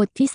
บทที่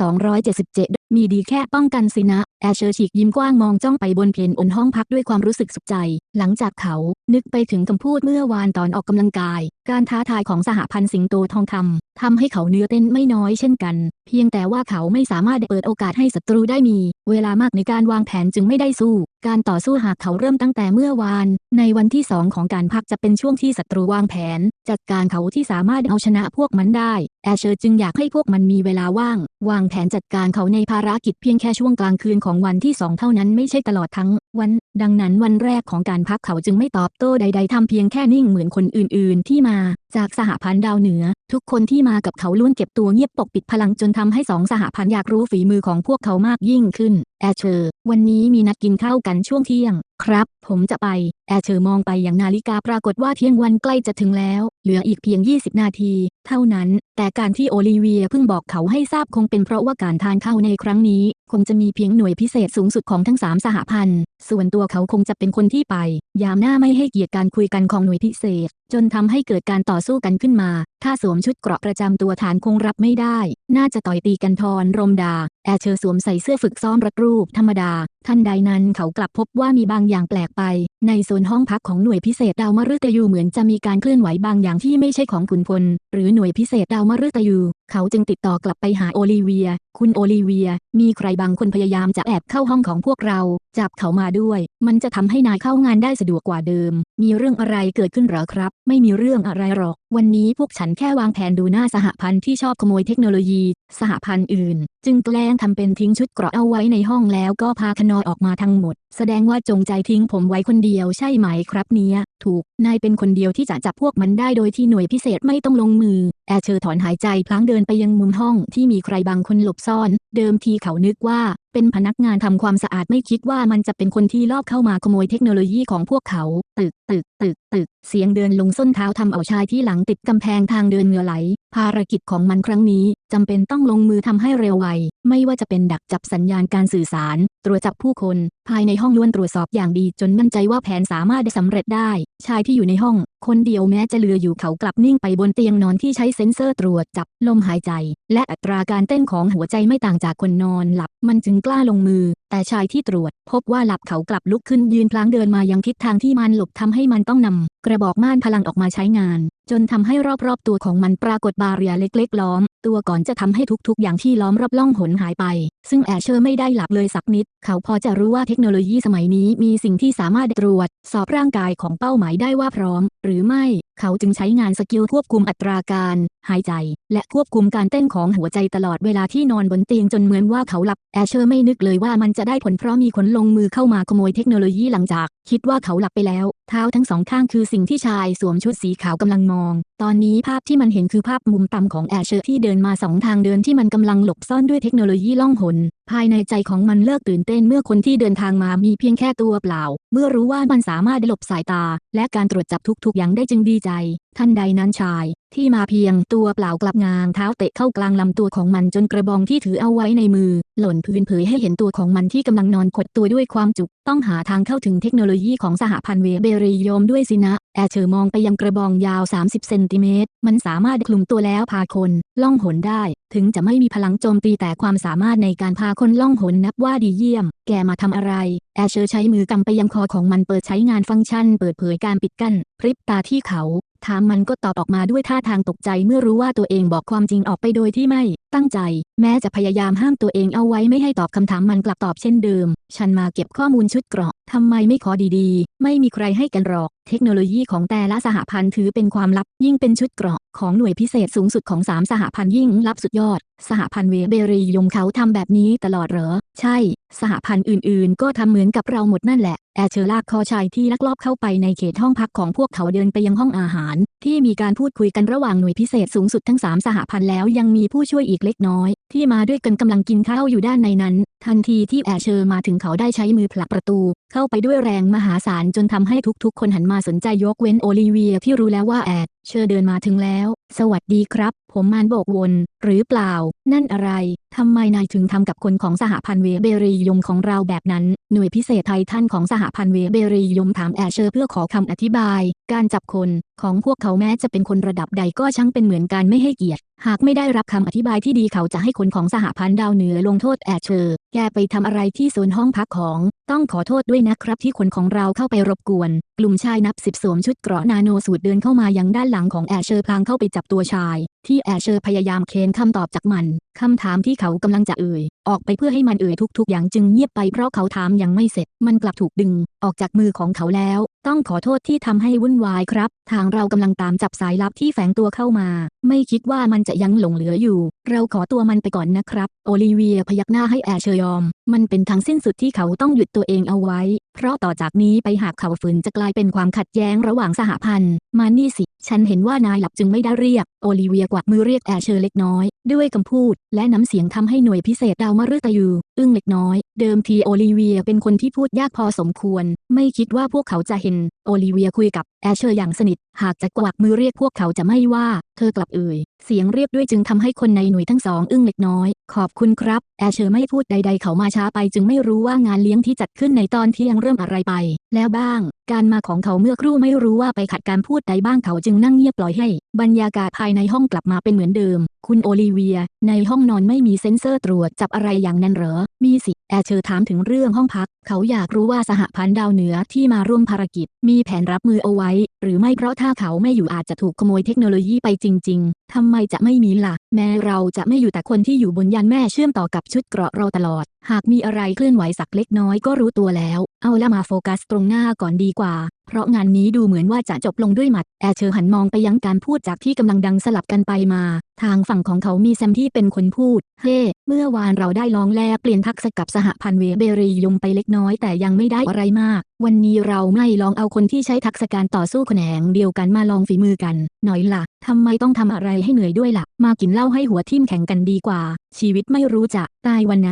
277 มีดีแค่ป้องกันสินะ แอเชอร์ฉีกยิ้มกว้างมองจ้องไปบนเพลนอนห้องพักด้วยความรู้สึกสุขใจ หลังจากเขา นึกไปถึงคำพูดเมื่อวานตอนออกกำลังกาย การท้าทายของสหพันธ์สิงโตทองคำทำให้เขาเนื้อเต้นไม่น้อยเช่นกัน เพียงแต่ว่าเขาไม่สามารถเปิดโอกาสให้ศัตรูได้มี เวลามากในการวางแผนจึงไม่ได้สู้ การต่อสู้หากเขาเริ่มตั้งแต่เมื่อวาน ในวันที่สองของการพักจะเป็นช่วงที่ศัตรูวางแผน จัดการเขาที่สามารถเอาชนะพวกมันได้ แอชเชอร์จึงอยากให้พวกมันมีเวลาว่าง วางแผนจัดการเขาในภารกิจเพียงแค่ช่วงกลางคืนของวันที่สองเท่านั้นไม่ใช่ตลอดทั้ง วัน ดังนั้นวันแรกของการพักเขาจึงไม่ตอบโต้ใด ๆทำเพียงแค่นิ่งเหมือนคนอื่น ๆ ที่มา จากสหพันธ์ดาวเหนือ ทุกคนที่มากับเขาล้วนเก็บตัวเงียบปกปิดพลังจนทำให้สองสหพันธ์อยากรู้ฝีมือของพวกเขามากยิ่งขึ้น แอชเชอร์ วันนี้มีนัดกินข้าวกันช่วงเที่ยง ครับ ผมจะไป แอชเชอร์มองไปอย่างนาฬิกาปรากฏว่าเที่ยงวันใกล้จะถึงแล้ว เหลืออีกเพียง 20 นาที เท่านั้น แต่การที่โอลิเวียเพิ่งบอกเขาให้ทราบคงเป็นเพราะว่าการทานข้าวในครั้งนี้ คงจะมีเพียงหน่วยพิเศษสูงสุดของทั้งสามสหพันธ์ ส่วนตัวเขาคงจะเป็นคนที่ไป ยามหน้าไม่ให้เกียรติการคุยกันของหน่วยพิเศษ จนทำให้เกิดการต่อสู้กันขึ้นมา ถ้าสวมชุดเกราะประจำตัวฐานคงรับไม่ได้ น่าจะต่อยตีกันทอนรมดา แอเชอร์สวมใส่เสื้อฝึกซ้อมรัดรูปธรรมดา ทันใดนั้นเขากลับพบว่ามีบางอย่างแปลกไป ในโซนห้องพักของหน่วยพิเศษดาวมฤตยูเหมือนจะมีการเคลื่อนไหวบางอย่างที่ไม่ใช่ของขุนพล หรือหน่วยพิเศษดาวมฤตยู เขาจึงติดต่อกลับไปหาโอลิเวีย คุณโอลิเวีย มีใครบางคนพยายามจะแอบเข้าห้องของพวกเรา จับเขามาด้วย มันจะทำให้นายเข้างานได้สะดวกกว่าเดิม มีเรื่องอะไรเกิดขึ้นหรอครับ ไม่มีเรื่องอะไรหรอก วันนี้พวกฉันแค่วางแผนดูหน้าสหพันธ์ที่ชอบขโมยเทคโนโลยี สหพันธ์อื่น จึงแกล้งทำเป็นทิ้งชุดเกราะเอาไว้ในห้องแล้วก็พาคนอยออกมาทั้งหมด แสดงว่าจงใจทิ้งผมไว้คนเดียวใช่ไหมครับเนี้ย ถูก นายเป็นคนเดียวที่จะจับพวกมันได้โดยที่หน่วยพิเศษไม่ต้องลงมือ แอร์เชอร์ถอนหายใจพลางเดินไปยังมุมห้องที่มีใครบางคนหลบซ่อน เดิมทีเขานึกว่า เป็นพนักงานทำความสะอาดไม่คิดว่ามันจะเป็นคนที่ลอบเข้ามาขโมยเทคโนโลยีของพวกเขา ตึกตึกตึกตึก เสียงเดินลงส้นเท้าทำเอาชายที่หลังติดกำแพงทางเดินเหงื่อไหล ภารกิจของมันครั้งนี้จำเป็นต้องลงมือทำให้เร็วไว ไม่ว่าจะเป็นดักจับสัญญาณการสื่อสาร ตรวจจับผู้คน ภายในห้องล้วนตรวจสอบอย่างดีจนมั่นใจว่าแผนสามารถได้สำเร็จได้ ชายที่อยู่ในห้อง คนเดียวแม้จะเหลืออยู่เขากลับนิ่งไปบนเตียงนอนที่ใช้เซ็นเซอร์ตรวจจับลมหายใจ และอัตราการเต้นของหัวใจไม่ต่างจากคนนอนหลับ มันจึงกล้าลงมือ แต่ชายที่ตรวจ พบว่าหลับเขากลับลุกขึ้นยืนพลางเดินมายังทิศทางที่มันหลบทำให้มันต้องนำกระบอกม่านพลังออกมาใช้งาน จนทำให้รอบๆตัวของมันปรากฏบาเรียเล็กๆล้อม ตัวก่อนจะทำให้ทุกๆ อย่างที่ล้อมรอบล่องหนหายไป ซึ่งแอชเชอร์ไม่ได้หลับเลยสักนิด เขาพอจะรู้ว่าเทคโนโลยีสมัยนี้มีสิ่งที่สามารถตรวจ สอบร่างกายของเป้าหมายได้ว่าพร้อม หรือไม่ เขาจึงใช้งานสกิลควบคุมอัตราการ หายใจ และควบคุมการเต้นของหัวใจตลอดเวลาที่นอนบนเตียงจนเหมือนว่าเขาหลับ แอชเชอร์ไม่นึกเลยว่ามันจะได้ผลเพราะมีคนลงมือเข้ามาขโมยเทคโนโลยีหลังจาก คิดว่าเขาหลับไปแล้ว เท้าทั้งสองข้างคือสิ่งที่ชายสวมชุดสีขาวกำลังมอง ตอนนี้ภาพที่มันเห็นคือภาพมุมต่ำของแอชเชอร์ที่เดินมาสองทางเดินที่มันกำลังหลบซ่อนด้วยเทคโนโลยีล่องหน ภายในใจของมันเลิกตื่นเต้นเมื่อคนที่เดินทางมามีเพียงแค่ตัวเปล่า เมื่อรู้ว่ามันสามารถหลบสายตา และการตรวจจับทุกๆอย่างได้จึงดีใจทันใดนั้นชาย ที่มาเพียงตัวเปล่ากลับงางเท้าเตะเข้ากลางลำตัวของมันจนกระบองที่ถือเอาไว้ในมือ หล่นพื้นเผยให้เห็นตัวของมันที่กำลังนอนขดตัวด้วยความจุก ต้องหาทางเข้าถึงเทคโนโลยีของสหพันธ์เวเบรียมด้วยสินะ แอเชอร์มองไปยังกระบองยาว 30 เซนติเมตร มันสามารถคลุมตัวแล้วพาคน ล่องหนได้ ถึงจะไม่มีพลังโจมตีแต่ความสามารถในการพาคนล่องหนนับว่าดีเยี่ยม แกมาทำอะไร แอชเชอร์ใช้มือกำไปยังคอของมันเปิดใช้งานฟังก์ชัน เปิดเผยการปิดกั้น พริบตาที่เขา ถามมันก็ตอบออกมาด้วยท่าทางตกใจเมื่อรู้ว่าตัวเองบอกความจริงออกไปโดยที่ไม่ ตั้งใจ แม้จะพยายามห้ามตัวเองเอาไว้ไม่ให้ตอบคำถามมันกลับตอบเช่นเดิม ฉันมาเก็บข้อมูลชุดเกราะทำไมไม่ขอดีๆ ไม่มีใครให้กันหรอก เทคโนโลยีของแต่ละสหพันธ์ถือเป็นความลับ ยิ่งเป็นชุดเกราะของหน่วยพิเศษสูงสุดของสามสหพันธ์ยิ่งลับสุดยอด สหพันธ์เวเบรียมเขาทำแบบนี้ตลอดเหรอ ใช่ สหพันธ์อื่นๆ ก็ทำเหมือนกับเราหมดนั่นแหละ แอเชอร์ลากคอชายที่ลักลอบเข้าไปในเขตห้องพักของพวกเขาเดินไปยังห้องอาหาร ที่มีการพูดคุยกันระหว่างหน่วยพิเศษสูงสุดทั้งสามสหพันธ์แล้วยังมีผู้ช่วยอีกเล็กน้อย ที่มาด้วยกันกำลังกินข้าวอยู่ด้านในนั้น ทันทีที่แอเชอร์มาถึงเขาได้ใช้มือผลักประตู เข้าไปด้วยแรงมหาศาลจนทำให้ทุกๆ คนหันมาสนใจยกเว้นโอลิเวียที่รู้แล้วว่าแอเชอร์เดินมาถึงแล้วสวัสดีครับ ผมมานโบกวน หรือเปล่า นั่นอะไร ทำไมนายถึงทำกับคนของสหพันธ์เวเบรียมของเราแบบนั้น หน่วยพิเศษไททันของสหพันธ์เวเบรียมถามแอชเชอร์เพื่อขอคำอธิบาย การจับคนของพวกเขาแม้จะเป็นคนระดับใดก็ช่างเป็นเหมือนการไม่ให้เกียรติ หากไม่ได้รับคำอธิบายที่ดีเขาจะให้คนของสหพันธ์ดาวเหนือลงโทษแอชเชอร์ แกไปทำอะไรที่โซนห้องพักของ ต้องขอโทษด้วยนะครับที่คนของเราเข้าไปรบกวน กลุ่มชายนับสิบสวมชุดเกราะนาโนสูตรเดินเข้ามายังด้านหลังของแอชเชอร์พลางเข้าไปจับตัวชาย ที่แอเชอร์พยายามเค้นคำตอบจากมัน คำถามที่เขากำลังจะเอ่ย ออกไปเพื่อให้มันเอ่ยทุกๆ อย่างจึงเงียบไปเพราะเขาถามยังไม่เสร็จ มันกลับถูกดึง ออกจากมือของเขาแล้ว ต้องขอโทษที่ทำให้วุ่นวายครับ ทางเรากำลังตามจับสายลับที่แฝงตัวเข้ามา ไม่คิดว่ามันจะยังหลงเหลืออยู่ เราขอตัวมันไปก่อนนะครับ โอลิเวียพยักหน้าให้แอร์เชยอม มันเป็นทางสิ้นสุดที่เขาต้องหยุดตัวเองเอาไว้ เพราะต่อจากนี้ไปหากเขาฝืนจะกลายเป็นความขัดแย้งระหว่างสหพันธ์ มานี่สิ ฉันเห็นว่านายหลับจึงไม่ได้เรียก โอลิเวียกวักมือเรียกแอร์เชอร์เล็กน้อย ด้วยคำพูด และน้ำเสียงทำให้หน่วยพิเศษดาวมฤตยู อึ้งเล็กน้อย เดิมทีโอลิเวียเป็นคนที่พูดยากพอสมควร ไม่คิดว่าพวกเขาจะเห็น โอลิเวียคุยกับแอชเชอร์อย่างสนิท หากจะกวักมือเรียกพวกเขาจะไม่ว่า เธอกลับเอ่ย เสียงเรียกด้วยจึงทำให้คนในหน่วยทั้งสองอึ้งเล็กน้อย ขอบคุณครับ แอเชอร์ไม่พูดใด ๆ เขามาช้าไปจึงไม่รู้ว่างานเลี้ยงที่จัดขึ้นในตอนเที่ยงเริ่มอะไรไป แล้วบ้าง การมาของเขาเมื่อครู่ไม่รู้ว่าไปขัดการพูดใดบ้างเขาจึงนั่งเงียบปล่อยให้ บรรยากาศภายในห้องกลับมาเป็นเหมือนเดิม คุณโอลิเวีย ในห้องนอนไม่มีเซ็นเซอร์ตรวจจับอะไรอย่างนั้นเหรอ มีสิ แอร์เชอร์ถามถึงเรื่องห้องพัก เขาอยากรู้ว่าสหพันธ์ดาวเหนือที่มาร่วมภารกิจ มีแผนรับมือเอาไว้ หรือไม่เพราะถ้าเขาไม่อยู่อาจจะถูกขโมยเทคโนโลยีไปจริง ๆ ทำไมจะไม่มีล่ะ แม้เราจะไม่อยู่แต่คนที่อยู่บนยานแม่เชื่อมต่อกับชุดเกราะเราตลอด หากมีอะไรเคลื่อนไหวสักเล็กน้อยก็รู้ตัวแล้ว เอาละมาโฟกัสตรงหน้าก่อนดีกว่า เพราะงานนี้ดูเหมือนว่าจะจบลงด้วยหมัด แอเชอร์หันมองไปยังการพูดจากที่กำลังดังสลับกันไปมา ทางฝั่งของเขามีแซมที่เป็นคนพูด เฮ้ เมื่อวานเราได้ลองแลกเปลี่ยนทักษะกับสหพันธ์เวเบรียมไปเล็กน้อยแต่ยังไม่ได้อะไรมาก วันนี้เราไม่ลองเอาคนที่ใช้ทักษะการต่อสู้แขนงเดียวกันมาลองฝีมือกัน หน่อยล่ะทำไมต้องทำอะไรให้เหนื่อยด้วยล่ะ มากินเหล้าให้หัวทิ่มแข็งกันดีกว่า ชีวิตไม่รู้จะตายวันไหน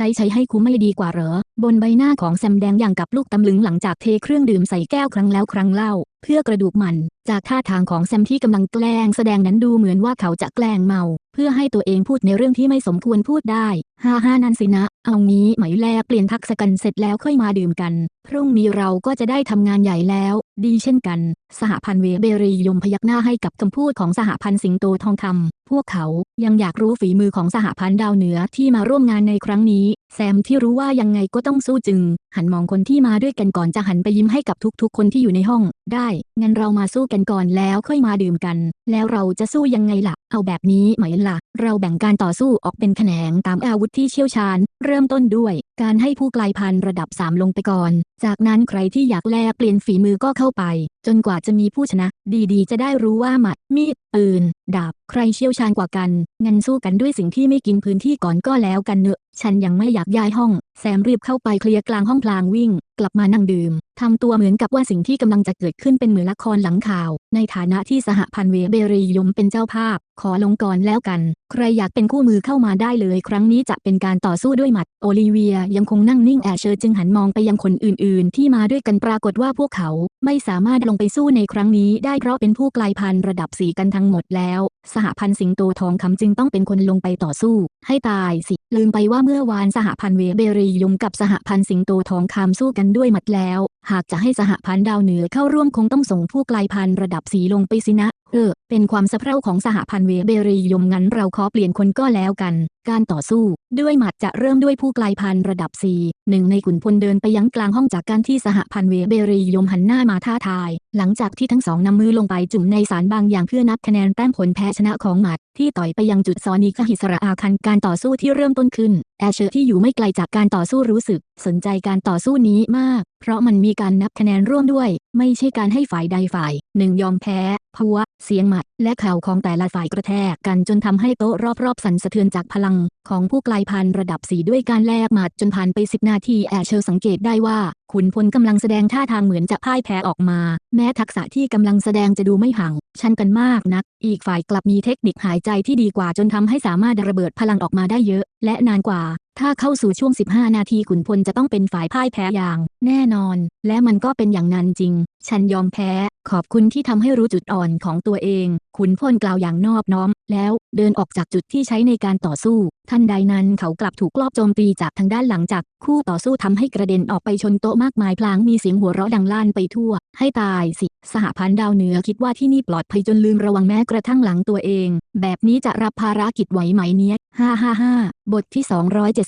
ใช้ใช้ให้คุ้มไม่ดีกว่าเหรอ บนใบหน้าของแซมแดงอย่างกับลูกตำลึงหลังจากเทเครื่องดื่มใส่แก้วครั้งแล้วครั้งเล่า เพื่อกระดูกมัน จากท่าทางของแซมที่กำลังแกล้งแสดงนั้นดูเหมือนว่าเขาจะแกล้งเมา เพื่อให้ตัวเองพูดในเรื่องที่ไม่สมควรพูดได้ฮ่าฮ่านันสินะ เอางี้ไหมแลเปลี่ยนทักษะกันเสร็จแล้วค่อยมาดื่มกัน พรุ่งนี้เราก็จะได้ทำงานใหญ่แล้ว ดีเช่นกัน สหพันธ์เวเบรียมพยักหน้าให้กับคำพูดของสหพันธ์สิงโตทองคำ พวกเขายังอยากรู้ฝีมือของสหพันธ์ดาวเหนือที่มาร่วมงานในครั้งนี้ แซมที่รู้ว่ายังไงก็ต้องสู้จึง หันมองคนที่มาด้วยกันก่อนจะหันไปยิ้มให้กับทุกๆ คนที่อยู่ในห้อง ได้ งั้นเรามาสู้กันก่อนแล้วค่อยมาดื่มกัน แล้วเราจะสู้ยังไงล่ะ เอาแบบนี้ไหมล่ะ เราแบ่งการต่อสู้ออกเป็นแขนงตามอาวุธที่เชี่ยวชาญ เริ่มต้นด้วย การให้ผู้กลายพันธุ์ระดับ 3 ลงไปก่อน จากนั้นใครที่อยากแลกเปลี่ยนฝีมือก็เข้าไป จนกว่าจะมีผู้ชนะ ดีๆ จะได้รู้ว่าหมัด มีด ปืน ดาบ ใครเชี่ยวชาญกว่ากัน งั้นสู้กันด้วยสิ่งที่ไม่กินพื้นที่ก่อนก็แล้วกันเนอะ ฉันยังไม่อยากย้ายห้อง แซมรีบเข้าไปเคลียร์กลางห้องพลางวิ่ง กลับมานั่งดื่ม ทำตัวเหมือนกับว่าสิ่งที่กำลังจะเกิดขึ้นเป็นเหมือนละครหลังข่าว ในฐานะที่สหพันธ์เวเบรียมเป็นเจ้าภาพ ขอลงก่อนแล้วกัน ใครอยากเป็นคู่มือเข้ามาได้เลย ครั้งนี้จะเป็นการต่อสู้ด้วยหมัด โอลิเวียยังคงนั่งนิ่งแอเชอร์จึงหันมองไปยังคนอื่น ๆ ที่มาด้วยกันปรากฏว่าพวกเขา ไม่สามารถลงไปสู้ในครั้งนี้ได้เพราะเป็นผู้กลายพันธุ์ระดับสีกันทั้งหมดแล้ว สหพันธ์สิงโตทองคำจึงต้องเป็นคนลงไปต่อสู้ ให้ตายสิ ลืมไปว่าเมื่อวานสหพันธ์เวเบรียมกับสหพันธ์สิงโตทองคำสู้กันด้วยหมัดแล้ว หากจะให้สหพันธ์ดาวเหนือเข้าร่วมคงต้องส่งผู้กลายพันธุ์ระดับสีลงไปสินะ เออ เป็นความสะเพร่าของสหพันธ์เวเบรียมงั้นเราขอเปลี่ยนคนก็แล้วกัน การต่อสู้ ด้วยหมัดจะเริ่มด้วยผู้กลายพันธุ์ระดับสี่หนึ่งในขุนพลเดินไปยังกลางห้องจากการที่สหพันธ์เวเบรียมหันหน้ามาท้าทาย หลังจากที่ทั้งสองนำมือลงไปจุ่มในสารบางอย่างเพื่อนับคะแนนแต้มผลแพ้ชนะของหมัด ที่ต่อยไปยังจุดซอนิกหิสระอาคันการต่อสู้ที่เริ่มต้นขึ้น แอชเชอร์ที่อยู่ไม่ไกลจากการต่อสู้รู้สึก สนใจการต่อสู้นี้มาก เพราะมันมีการนับคะแนนร่วมด้วย ไม่ใช่การให้ฝ่ายใดฝ่ายหนึ่งยอมแพ้พราะว่าเสียงหมัด และเข่าของแต่ละฝ่ายกระแทกกันจนทำให้โต๊ะรอบๆ สั่นสะเทือนจากพลัง ของผู้กลายพันธุ์ระดับสีด้วยการแลกหมัดจนผ่านไปสิบนาทีแอชเชอร์สังเกตได้ว่า ขุนพลกำลังแสดงท่าทางเหมือนจะพ่ายแพ้ออกมา แม้ทักษะที่กำลังแสดงจะดูไม่ห่างชันกันมากนัก อีกฝ่ายกลับมีเทคนิคหายใจที่ดีกว่าจนทำให้สามารถระเบิดพลังออกมาได้เยอะ และนานกว่า ถ้าเข้าสู่ช่วง 15 นาทีขุนพลจะต้องเป็นฝ่ายพ่ายแพ้อย่าง แน่นอน และมันก็เป็นอย่างนั้นจริง ฉันยอมแพ้ ขอบคุณที่ทำให้รู้จุดอ่อนของตัวเอง ขุนพลกล่าวอย่างนอบน้อม แล้วเดินออกจากจุดที่ใช้ในการต่อสู้ทันใดนั้นเขากลับถูกลอบโจมตีจากทางด้านหลังจาก คู่ต่อสู้ทำให้กระเด็นออกไปชนโต๊ะมากมายพลางมีเสียงหัวเราะดังลั่นไปทั่ว ให้ตายสิ สหพันธ์ดาวเหนือคิดว่าที่นี่ปลอดภัยจนลืมระวังแม้กระทั่งหลังตัวเอง แบบนี้จะรับภารกิจไหวไหมเนี้ย ฮ่าฮ่าฮ่าบทที่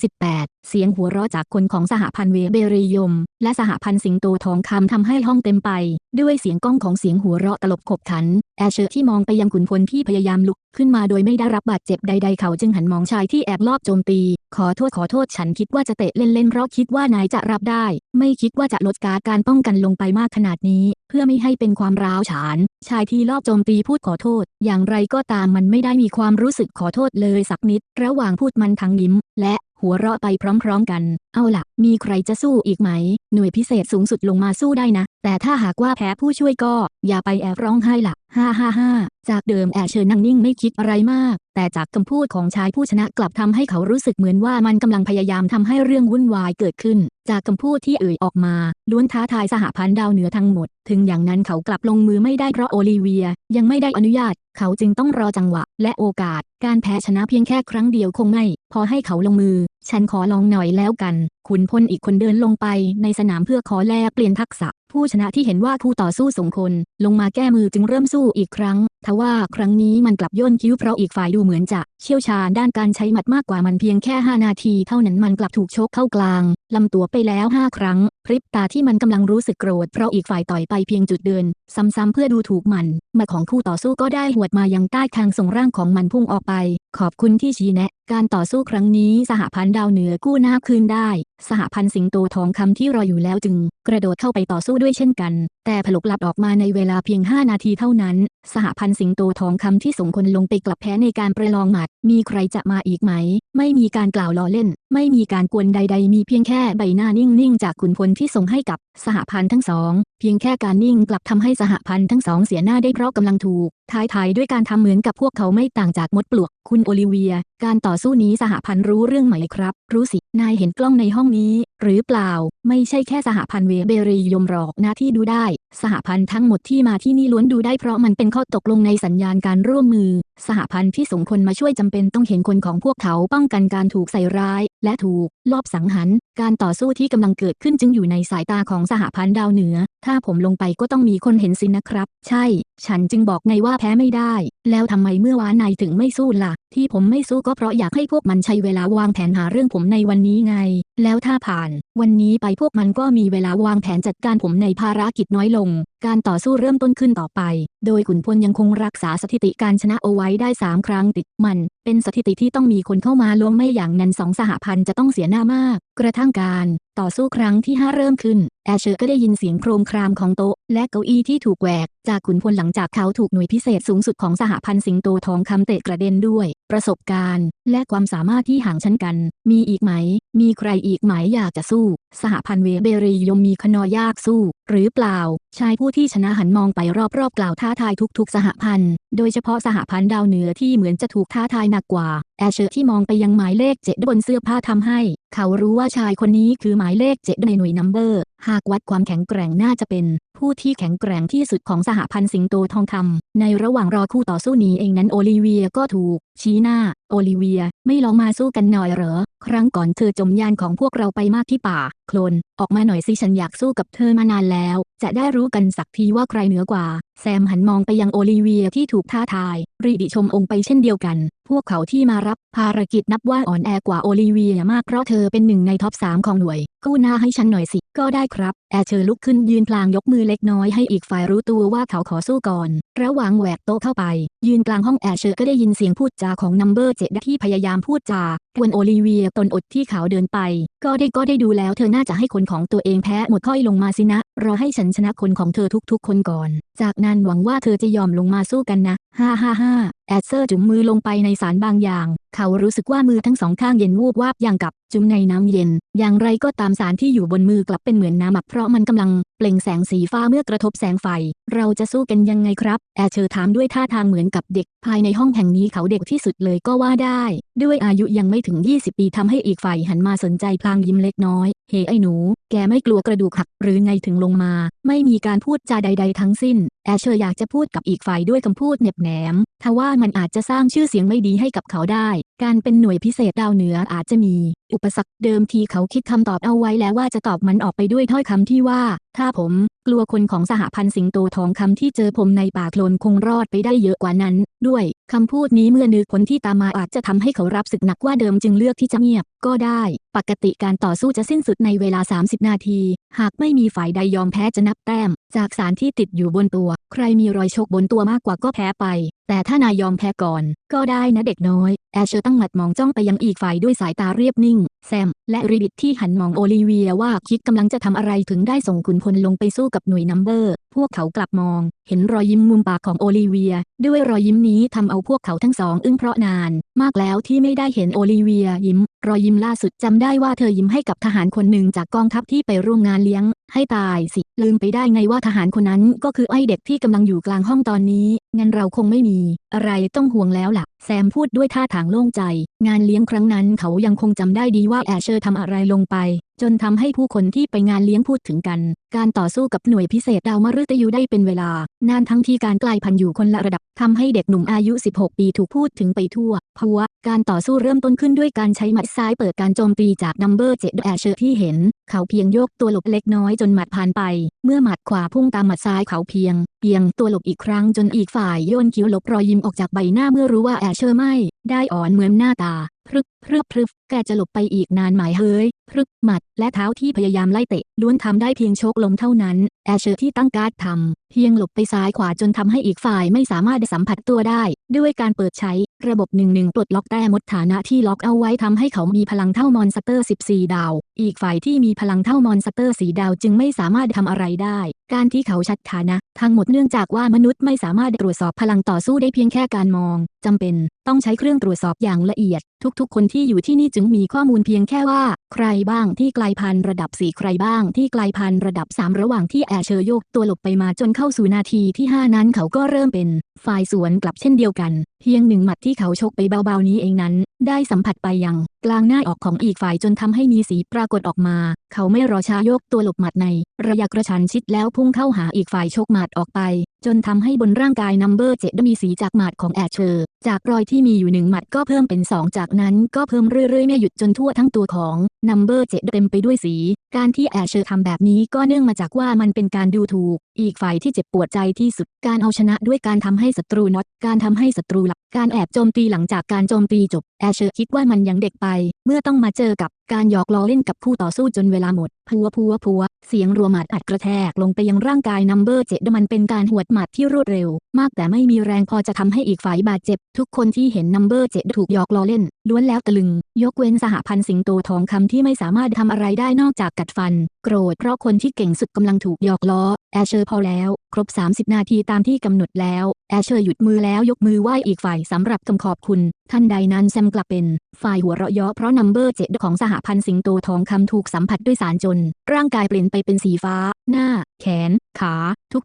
278 เสียงหัวเราะจากคนของสหพันธ์เวเบรียม และสหพันธ์สิงโตทองคำทำให้ห้องเต็มไป ด้วยเสียงก้องของเสียงหัวเราะตลบขบขัน แอชเชอร์ที่มองไปยังขุนพลที่พยายามลุกขึ้นมาโดยไม่ได้รับบาดเจ็บใด ๆ เขาจึงหันมองชายที่แอบลอบโจมตี ขอโทษขอโทษฉันคิดว่าจะเตะเล่นๆเพราะคิดว่านายจะรับได้ ไม่คิดว่าจะลดการการป้องกันลงไปมากขนาดนี้ เพื่อไม่ให้เป็นความร้าวฉาน ชายที่ลอบโจมตีพูดขอโทษ อย่างไรก็ตามมันไม่ได้มีความรู้สึกขอโทษเลยสักนิด ระหว่างพูดมันทั้งยิ้ม และหัวเราะไปพร้อมๆกัน เอาล่ะมีใครจะสู้อีกไหม หน่วยพิเศษสูงสุดลงมาสู้ได้นะ แต่ถ้าหากว่าแพ้ผู้ช่วยก็ อย่าไปแอบร้องไห้ล่ะ ฮ่าฮ่าฮ่าจากเดิมแอบเชิญนั่งนิ่งไม่คิดอะไรมาก แต่จากคำพูดของชายผู้ชนะกลับทำให้เขารู้สึกเหมือนว่ามันกำลังพยายามทำให้เรื่องวุ่นวายเกิดขึ้น จากคำพูดที่เอ่ยออกมาล้วนท้าทายสหพันธ์ดาวเหนือทั้งหมด ถึงอย่างนั้นเขากลับลงมือไม่ได้เพราะโอลิเวีย ยังไม่ได้อนุญาต เขาจึงต้องรอจังหวะ และโอกาส การแพ้ชนะเพียงแค่ครั้งเดียวคงไม่ พอให้เขาลงมือฉันขอลองหน่อยแล้วกัน ขุนพลอีกคนเดินลงไปในสนามเพื่อขอแลกเปลี่ยนทักษะ ผู้ชนะที่เห็นว่าคู่ต่อสู้สองคน ลงมาแก้มือจึงเริ่มสู้อีกครั้งทว่าครั้งนี้มันกลับย่นคิ้วเพราะอีกฝ่ายดูเหมือนจะเชี่ยวชาญด้านการใช้หมัดมากกว่ามันเพียงแค่ 5 นาทีเท่านั้นมันกลับถูกชกเข้ากลางลำตัวไปแล้ว 5 ครั้ง พริบตาที่มันกำลังรู้สึกโกรธเพราะอีกฝ่ายต่อยไปเพียงจุดเดิน ซ้ำๆเพื่อดูถูกมันมาของคู่ต่อสู้ก็ได้หวดมายังใต้คางส่งร่างของมันพุ่งออกไป ขอบคุณที่ชี้แนะ การต่อสู้ครั้งนี้สหพันธ์ดาวเหนือกู้หน้าคืนได้ สหพันธ์สิงโตทองคำที่รออยู่แล้วจึง กระโดดเข้าไปต่อสู้ด้วยเช่นกัน แต่ผลกลับออกมาในเวลาเพียง 5 นาทีเท่านั้นสหพันธ์สิงโตทองคำที่ส่งคนลงไปกลับแพ้ในการประลองหมัด มีใครจะมาอีกไหม ไม่มีการกล่าวล้อเล่น ไม่มีการกวนใด ๆ มีเพียงแค่ใบหน้านิ่ง ๆ จากขุนพลที่ส่งให้กับสหพันธ์ทั้งสอง เพียงแค่การนิ่งกลับทำให้สหพันธ์ทั้งสองเสียหน้าได้เพราะกำลังถูกท้ายทายด้วยการทำเหมือนกับพวกเขาไม่ต่างจากมดปลวก คุณโอลิเวีย การต่อสู้นี้สหพันธ์รู้เรื่องไหมครับ รู้สิ นายเห็นกล้องในห้องนี้ หรือเปล่า ไม่ใช่แค่สหพันธ์เวเบรียมหรอกนะที่ดูได้ สหพันธ์ทั้งหมดที่มาที่นี่ล้วนดูได้เพราะมันเป็นข้อตกลงในสัญญาณการร่วมมือ สหพันธ์ที่ส่งคนมาช่วยจำเป็นต้องเห็นคนของพวกเขาป้องกันการถูกใส่ร้าย และถูกลอบสังหาร การต่อสู้ที่กำลังเกิดขึ้นจึงอยู่ในสายตาของสหพันธ์ดาวเหนือ ถ้าผมลงไปก็ต้องมีคนเห็นสินะครับ ใช่ ฉันจึงบอกไงว่าแพ้ไม่ได้แล้วทำไมเมื่อวานนายถึงไม่สู้ล่ะ ที่ผมไม่สู้ก็เพราะอยากให้พวกมันใช้เวลาวางแผนหาเรื่องผมในวันนี้ไง แล้วถ้าผ่าน วันนี้ไปพวกมันก็มีเวลาวางแผนจัดการผมในภารกิจน้อยลง การต่อสู้เริ่มต้นขึ้นต่อไป โดยขุนพลยังคงรักษาสถิติการชนะเอาไว้ได้ 3 ครั้งติดมัน เป็นสถิติที่ต้องมีคนเข้ามาล้วงไม่อย่างนั้นสองสหพันธ์จะต้องเสียหน้ามาก กระทั่งการ ต่อสู้ครั้งที่5เริ่มขึ้น แอชเชอร์ก็ได้ยินเสียงโครมครามของโต๊ะ และเก้าอี้ที่ถูกแหวก จากขุนพลหลังจากเขาถูกหน่วยพิเศษสูงสุดของสหพันธ์สิงโตทองคำเตะกระเด็นด้วย ประสบการณ์ และความสามารถที่ห่างชั้นกัน มีอีกไหม มีใครอีกไหมอยากจะสู้ สหพันธ์เวเบรียมมีขนอยากสู้ หรือเปล่า ชายผู้ที่ชนะหันมองไปรอบๆกล่าวท้าทายทุกๆ สหพันธ์ โดยเฉพาะสหพันธ์ดาวเหนือที่เหมือนจะถูกท้าทายหนักกว่า แอชเชอร์ที่มองไปยังหมายเลขเจ็ดบนเสื้อผ้าทำให้ เขารู้ว่าชายคนนี้คือหมายเลขเจ็ดในหน่วยนัมเบอร์ หากวัดความแข็งแกร่งน่าจะเป็น ผู้ที่แข็งแกร่งที่สุดของสหพันธ์สิงโตทองคำในระหว่างรอคู่ต่อสู้นี้เองนั้นโอลิเวียก็ถูก ชี้หน้า โอลิเวีย ไม่ลองมาสู้กันหน่อยเหรอ ครั้งก่อนเธอจมยานของพวกเราไปมากที่ป่า โคลน ออกมาหน่อยสิฉันอยากสู้กับเธอมานานแล้ว จะได้รู้กันสักทีว่าใครเหนือกว่า แซมหันมองไปยังโอลิเวียที่ถูกท้าทาย รีดิชมองค์ไปเช่นเดียวกัน พวกเขาที่มารับภารกิจนับว่าอ่อนแอกว่าโอลิเวียมากเพราะเธอเป็นหนึ่งในท็อปสามของหน่วย กู้หน้าให้ฉันหน่อยสิ ก็ได้ครับ แอเชอร์ลุกขึ้นยืนพลางยกมือเล็กน้อยให้อีกฝ่ายรู้ตัวว่าเขาขอสู้ก่อน ระหว่างแหวกโต๊ะเข้าไป ยืนกลางห้องแอเชอร์ก็ได้ยินเสียงพูดจาของนัมเบอร์เจ็ดที่พยายามพูดจากวนโอลิเวียตนอดที่เขาเดินไป ก็ได้ก็ได้ดูแล้วเธอน่าจะให้คนของตัวเองแพ้หมดค่อยลงมาสินะ รอให้ฉันชนะคนของเธอทุกๆ คนก่อน จากนั้นหวังว่าเธอจะยอมลงมาสู้กันนะ ฮ่าฮ่าฮ่าแอดเซอร์จุ่มมือลงไปในสารบางอย่าง เขารู้สึกว่ามือทั้งสองข้างเย็นวูบวาบอย่างกับจุ่มในน้ำเย็น อย่างไรก็ตามสารที่อยู่บนมือกลับเป็นเหมือนน้ำหมักเพราะมันกำลังเปล่งแสงสีฟ้าเมื่อกระทบแสงไฟ เราจะสู้กันยังไงครับ แอดเชอร์ถามด้วยท่าทางเหมือนกับเด็ก ภายในห้องแห่งนี้เขาเด็กที่สุดเลยก็ว่าได้ ด้วยอายุยังไม่ถึง 20 ปีทำให้อีกฝ่ายหันมาสนใจพลางยิ้มเล็กน้อย เฮ้ไอ้หนู แกไม่กลัวกระดูกหักหรือไงถึงลงมา ไม่มีการพูดจาใด ๆ ทั้งสิ้น แอชเชอร์อยากจะพูดกับอีกฝ่ายด้วยคำพูดเหน็บแหนม ทว่ามันอาจจะสร้างชื่อเสียงไม่ดีให้กับเขาได้ การเป็นหน่วยพิเศษดาวเหนืออาจจะมี อุปสรรคเดิมทีเขาคิดคำตอบเอาไว้แล้วว่าจะตอบมันออกไปด้วยถ้อยคำที่ว่า ถ้าผมกลัวคนของสหพันธ์สิงโตทองคำที่เจอผมในป่าโคลนคงรอดไปได้เยอะกว่านั้น ด้วยคำพูดนี้เมื่อนึกผลที่ตามมาอาจจะทำให้เขารับสึกหนักกว่าเดิมจึงเลือกที่จะเงียบ ก็ได้ ปกติการต่อสู้จะสิ้นสุดในเวลา 30 นาที หากไม่มีฝ่ายใดยอมแพ้จะนับแต้ม จากสารที่ติดอยู่บนตัว ใครมีรอยชกบนตัวมากกว่าก็แพ้ไปแต่ถ้านายยอมแพ้ก่อน ก็ได้นะเด็กน้อย แอชเชอร์ตั้งหมัดมองจ้องไปยังอีกฝ่ายด้วยสายตาเรียบนิ่ง แซม และริบิทที่หันมองโอลิเวียว่าคิดกำลังจะทำอะไรถึงได้ส่งขุนพลลงไปสู้กับหน่วยนัมเบอร์ พวกเขากลับมอง เห็นรอยยิ้มมุมปากของโอลิเวีย ด้วยรอยยิ้มนี้ทำเอาพวกเขาทั้งสองอึ้งเพราะนาน มากแล้วที่ไม่ได้เห็นโอลิเวียยิ้ม รอยยิ้มล่าสุดจำได้ว่าเธอยิ้มให้กับทหารคนหนึ่งจากกองทัพที่ไปร่วมงานเลี้ยง ให้ตายสิ ลืมไปได้ไงว่าทหารคนนั้นก็คือไอเด็กที่กำลังอยู่กลางห้องตอนนี้งั้นเราคงไม่มีอะไรต้องห่วงแล้วล่ะ แซมพูดด้วยท่าทางโล่งใจ งานเลี้ยงครั้งนั้นเขายังคงจำได้ดีว่าแอชเชอร์ทำอะไรลงไป จนทำให้ผู้คนที่ไปงานเลี้ยงพูดถึงกัน การต่อสู้กับหน่วยพิเศษดาวมฤตยูได้เป็นเวลานานทั้งที่การกลายพันธุ์อยู่คนละระดับทำให้เด็กหนุ่มอายุ 16 ปีถูกพูดถึงไปทั่วพราะว่าการต่อสู้เริ่มต้นขึ้นด้วยการใช้หมัดซ้ายเปิดการโจมตีจากนัมเบอร์เจ็ดแอชเชอร์ที่เห็น เขาเพียงโยกตัวหลบเล็กน้อยจนหมัดผ่านไป เมื่อหมัดขวาพุ่งตามหมัดซ้ายเขาเพียงเพียงตัวหลบอีกครั้งจนอีกฝ่ายโยนคิ้วลบรอยยิ้มออกจากใบหน้าเมื่อรู้ว่าแอเชอไม่ ได้อ่อนเหมือนหน้าตา พรึบพรึบพรึบแกจะหลบไปอีกนานหมายเฮ้ย พรึกหมัด และเท้าที่พยายามไล่เตะ ล้วนทำได้เพียงโชกลมเท่านั้น แอเชอร์ที่ตั้งการ์ดทำเพียงหลบไปซ้ายขวาจนทำให้อีกฝ่ายไม่สามารถสัมผัสตัวได้ ด้วยการเปิดใช้ระบบหนึ่งหนึ่งปลดล็อกแต้มดฐานะที่ล็อกเอาไว้ทำให้เขามีพลังเท่ามอนสเตอร์ 14 ดาว อีกฝ่ายที่มีพลังเท่ามอนสเตอร์สีดาวจึงไม่สามารถทำอะไรได้ การที่เขาชัดฐานะทั้งหมดเนื่องจากว่ามนุษย์ไม่สามารถตรวจสอบพลังต่อสู้ได้เพียงแค่การมองจำเป็น ต้องใช้เครื่องตรวจสอบอย่างละเอียด ทุกๆ คนที่อยู่ที่นี่จึงมีข้อมูลเพียงแค่ว่า ใครบ้างที่กลายพันธุ์ระดับ 4 ใครบ้างที่กลายพันธุ์ระดับ 3 ระหว่างที่แอร์เชอร์โยกตัวหลบไปมาจนเข้าสู่นาทีที่ 5 นั้นเขาก็เริ่มเป็นฝ่ายสวนกลับเช่นเดียวกัน เพียงหนึ่งหมัดที่เขาชกไปเบาๆนี้เองนั้น ได้สัมผัสไปยัง กลางหน้าออกของอีกฝ่ายจนทำให้มีสีปรากฏออกมา เขาไม่รอช้ายกตัวหลบหมัดใน ระยะกระชันชิดแล้วพุ่งเข้าหาอีกฝ่ายชกหมัดออกไป จนทำให้บนร่างกายนัมเบอร์เจ็ดมีสีจากหมาดของแอชเชอร์ จากรอยที่มีอยู่หนึ่งหมัดก็เพิ่มเป็น2จากนั้นก็เพิ่มเรื่อยๆไม่หยุดจนทั่วทั้งตัวของนัมเบอร์เจ็ดเต็มไปด้วยสี การที่แอชเชอร์ทำแบบนี้ก็เนื่องมาจากว่ามันเป็นการดูถูก อีกฝ่ายที่เจ็บปวดใจที่สุด การเอาชนะด้วยการทำให้ศัตรูน็อต การทำให้ศัตรูหลับ การแอบโจมตีหลังจากการโจมตีจบ แอชเชอร์คิดว่ามันยังเด็กไป เมื่อต้องมาเจอกับการหยอกล้อเล่นกับคู่ต่อสู้จนเวลาหมด พัวพัวพัว เสียงรัวหมัดอัดกระแทกลงไปยังร่างกายนัมเบอร์เจ็ดมันเป็นการหวดหมัดที่รวดเร็ว มากแต่ไม่มีแรงพอจะทำให้อีกฝ่ายบาดเจ็บ ทุกคนที่เห็นนัมเบอร์เจ็ดถูกหยอกล้อเล่น ล้วนแล้วตะลึง ยกเว้นสหพันธ์สิงโตทองคำที่ไม่สามารถทำอะไรได้นอกจากกัดฟัน โกรธเพราะคนที่เก่งสุดกำลังถูกหยอกล้อ แอชเชอร์พอแล้ว ครบ 30 นาทีตามที่กำหนดแล้ว แอชเชอร์หยุดมือแล้วยกมือไหว้อีกฝ่ายสำหรับคำขอบคุณ ท่านใดนั้นแซมกลับเป็น ฝ่ายหัวเราะเยาะเพราะนัมเบอร์เจ็ดของสหพันธ์สิงโตทองคำถูกสัมผัสด้วยสารจน ร่างกายเปลี่ยนไปเป็นสีฟ้า หน้า แขน ขา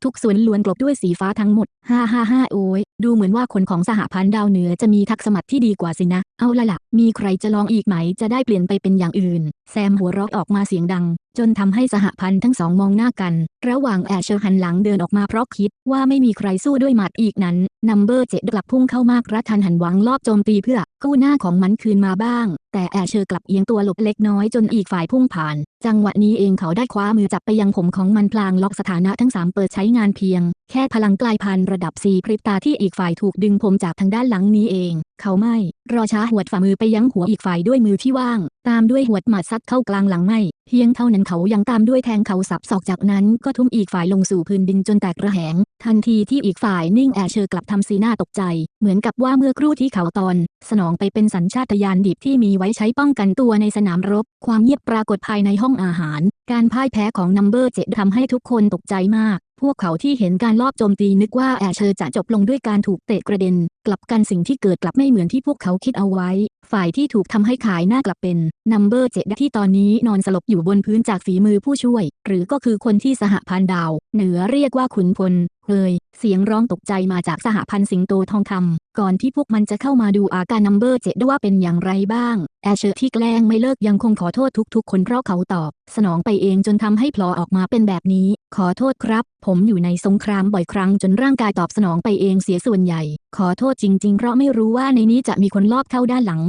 ทุกๆ ส่วนล้วนกลบด้วยสีฟ้าทั้งหมด ฮ่าฮ่าฮ่าโอ้ย ดูเหมือนว่าคนของสหพันธ์ดาวเหนือจะมีทักษะที่ดีกว่าสินะ เอาละล่ะมีใครจะลองอีกไหม จะได้เปลี่ยนไปเป็นอย่างอื่น แซมหัวเราะออกมาเสียงดัง จนทำให้สหพันธ์ทั้งสองมองหน้ากัน ระหว่างแอชเชอร์หันหลังเดินออกมาเพราะคิดว่าไม่มีใครสู้ด้วยหมัดอีกนั้น นัมเบอร์เจ็ดกลับพุ่งเข้ามากรัทันหันหวังลอบโจมตีเพื่อกู้หน้าของมันคืนมาบ้าง แต่แอชเชอร์กลับเอียงตัวหลบเล็กน้อยจนอีกฝ่ายพุ่งผ่าน จังหวะนี้เองเขาได้คว้ามือจับไปยังผมของมันพลางล็อกสถานะทั้งสามเปิดใช้งานเพียง แค่พลังกลายพันธุ์ระดับ 4 พริบตาที่อีกฝ่ายถูกดึงผมจากทางด้านหลังนี้เองเขาไม่ รอช้าหวดฝ่ามือไปยั้งหัวอีกฝ่ายด้วยมือที่ว่าง ตามด้วยหวดหมัดซัดเข้ากลางหลังไม่ เพียงเท่านั้นเขายังตามด้วยแทงเขาสับศอกจากนั้นก็ทุ่มอีกฝ่ายลงสู่พื้นดินจนแตกระแหง ทันทีที่อีกฝ่ายนิ่งแอเชอร์กลับทำสีหน้าตกใจ เหมือนกับว่าเมื่อครู่ที่เขาตอน สนองไปเป็นสัญชาตญาณดิบที่มีไว้ใช้ป้องกันตัวในสนามรบ ความเงียบปรากฏภายในห้องอาหาร การพ่ายแพ้ของนัมเบอร์เจ็ดทำให้ทุกคนตกใจมาก พวกเขาที่เห็นการลอบโจมตีนึกว่าแอชเชอร์จะจบลงด้วยการถูกเตะกระเด็น กลับกันสิ่งที่เกิดกลับไม่เหมือนที่พวกเขาคิดเอาไว้ ฝ่ายที่ถูกทำให้ขายหน้ากลับเป็นนัมเบอร์เจ็ดที่ตอนนี้นอนสลบอยู่บนพื้นจากฝีมือผู้ช่วย หรือก็คือคนที่สหพันดาว เหนือเรียกว่าขุนพลเฮย เสียงร้องตกใจมาจากสหพันธ์สิงโตทองคำก่อนที่พวกมันจะเข้ามาดูอาการนัมเบอร์เจ็ดว่าเป็นอย่างไรบ้าง แอชเชอร์ที่แกล้งไม่เลิกยังคงขอโทษทุกๆ คนเพราะเขาตอบ สนองไปเองจนทำให้พลอออกมาเป็นแบบนี้ ขอโทษครับ ผมอยู่ในสงครามบ่อยครั้งจนร่างกายตอบสนองไปเองเสียส่วนใหญ่ ขอโทษจริงๆ เพราะไม่รู้ว่าในนี้จะมีคนลอบเข้าด้านหลัง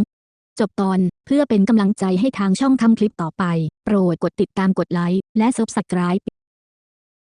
จบตอนเพื่อเป็นกำลังใจให้ทางช่องทำคลิปต่อไป โปรดกดติดตามกดไลค์และ Subscribe